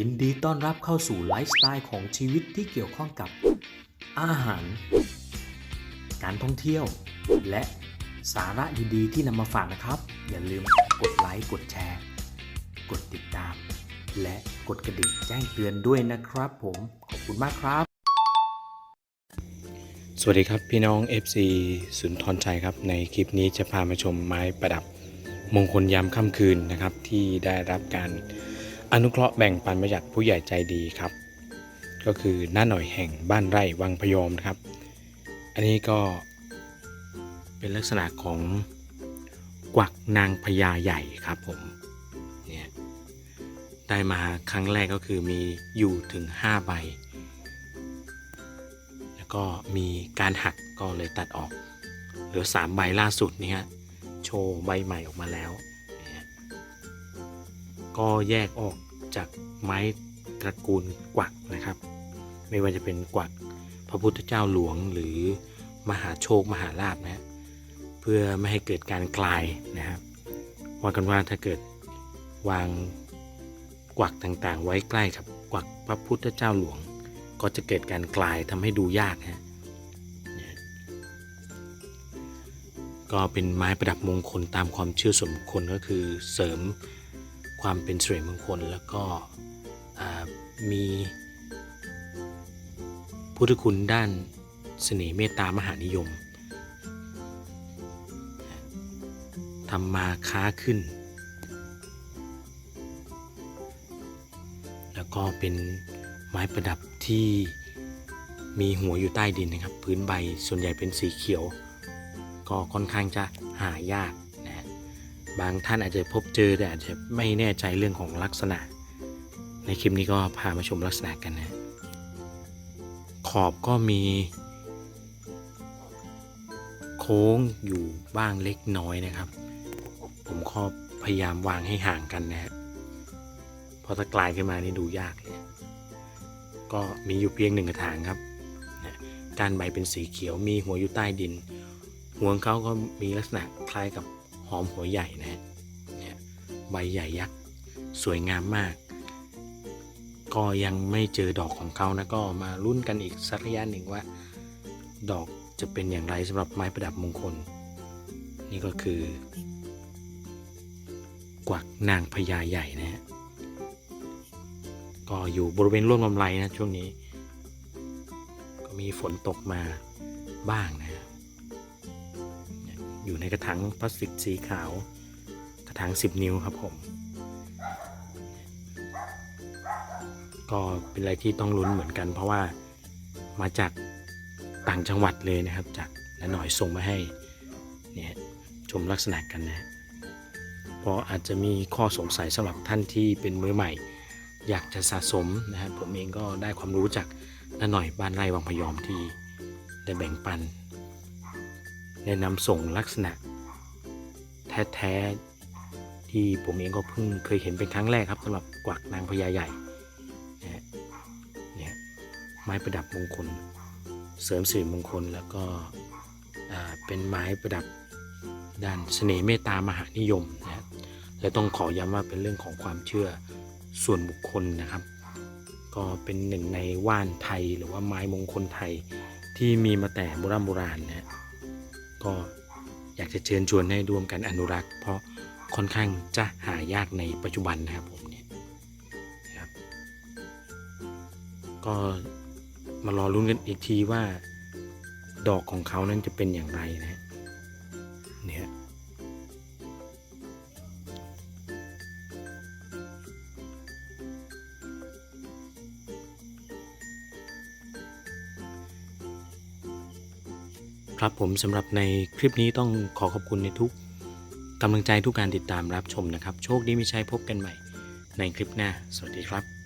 ยินดีต้อนรับเข้าสู่ไลฟ์สไตล์ของชีวิตที่เกี่ยวข้องกับ อาหาร การท่องเที่ยว และสาระดีๆที่นำมาฝากนะครับ อย่าลืมกดไลค์กดแชร์ กดติดตาม และกดกระดิ่งแจ้งเตือนด้วยนะครับ ผมขอบคุณมากครับ สวัสดีครับพี่น้อง FC สุนทรชัยครับ ในคลิปนี้จะพามาชมไม้ประดับมงคลยามค่ำคืนนะครับที่ได้รับการ อนุเคราะห์แบ่งปันมาจากผู้ใหญ่ใจดีครับ ก็คือหน้าหน่อยแห่งบ้านไร่วังพยอมนะครับ อันนี้ก็เป็นลักษณะของกวักนางพญาใหญ่ครับผมเนี่ยได้มาครั้งแรกก็คือมีอยู่ถึง 5 ใบ แล้วก็มีการหักก็เลยตัดออก เหลือ 3 ใบล่าสุดนี่ฮะโชว์ใบใหม่ออกมาแล้ว ก็แยกออกจากไม้ตระกูลกวักนะครับ ไม่ว่าจะเป็นกวักพระพุทธเจ้าหลวงหรือมหาโชคมหาลาภนะ เพื่อไม่ให้เกิดการกลายนะครับว่ากันว่าถ้าเกิดวางกวักต่างๆ ไว้ใกล้กับกวักพระพุทธเจ้าหลวง ก็จะเกิดการกลายทำให้ดูยากฮะเนี่ยก็เป็นไม้ประดับมงคลตามความเชื่อส่วนบุคคลก็คือเสริม ความเป็นสิริมงคล แล้วก็มีพุทธคุณด้านเสน่ห์เมตตามหานิยมทำมาค้าขึ้น แล้วก็เป็นไม้ประดับที่มีหัวอยู่ใต้ดินนะครับ พื้นใบส่วนใหญ่เป็นสีเขียว ก็ค่อนข้างจะหายาก บางท่านอาจจะพบเจอแต่อาจจะไม่แน่ใจเรื่องของลักษณะ ในคลิปนี้ก็พามาชมลักษณะกันนะ ขอบก็มี โค้งอยู่บ้างเล็กน้อยนะครับ ผมก็พยายามวางให้ห่างกันนะฮะพอถ้ากลายขึ้นมานี่ดูยากเลยก็มีอยู่เพียงหนึ่งกระถางครับนะกานใบเป็นสีเขียวมีหัวอยู่ใต้ดิน หัวเขาก็มีลักษณะคล้ายกับ อมหัวใหญ่นะฮะเนี่ยใบใหญ่ยักษ์สวยงามมาก ก็ยังไม่เจอดอกของเขานะก็มาลุ้นกันอีกสักระยะหนึ่งว่า ดอกจะเป็นอย่างไรสำหรับไม้ประดับมงคล นี่ก็คือกวักนางพญาใหญ่นะฮะก็อยู่บริเวณร่วมลำไรนะช่วงนี้ ก็มีฝนตกมาบ้างนะ อยู่ในกระถางพลาสติกสีขาว กระถาง 10 นิ้วครับผม ก็เป็นอะไรที่ต้องลุ้นเหมือนกัน เพราะว่ามาจากต่างจังหวัดเลยนะครับ จากน้าหน่อยส่งมาให้เนี่ยชมลักษณะกันนะเพราะอาจจะมีข้อสงสัยสำหรับท่านที่เป็นมือใหม่ อยากจะสะสมนะฮะผมเองก็ได้ความรู้จากน้าหน่อยบ้านไร่วังพยอมที่ได้แบ่งปัน แนะนำส่งลักษณะ แท้ๆที่ผมเองก็เพิ่งเคยเห็นเป็นครั้งแรกครับสำหรับกวักนางพญาใหญ่นะเนี่ยไม้ประดับมงคล เสริมสิริมงคลแล้วก็เป็นไม้ประดับด้านเสน่ห์เมตตามหานิยมนะฮะและต้องขอย้ำว่าเป็นเรื่องของความเชื่อส่วนบุคคลนะครับ ก็เป็นหนึ่งในว่านไทยหรือว่าไม้มงคลไทยที่มีมาแต่โบราณโบราณนะฮะ ก็อยากจะเชิญชวนให้ร่วมกันอนุรักษ์ เพราะค่อนข้างจะหายากในปัจจุบันนะครับผมเนี่ยครับ ก็มารอรุ้นกันอีกทีว่า ดอกของเขานั้นจะเป็นอย่างไรนะ ครับผมสำหรับในคลิปนี้ต้องขอขอบคุณในทุกกำลังใจทุกการติดตามรับชมนะครับ โชคดีมีชัยพบกันใหม่ในคลิปหน้า สวัสดีครับ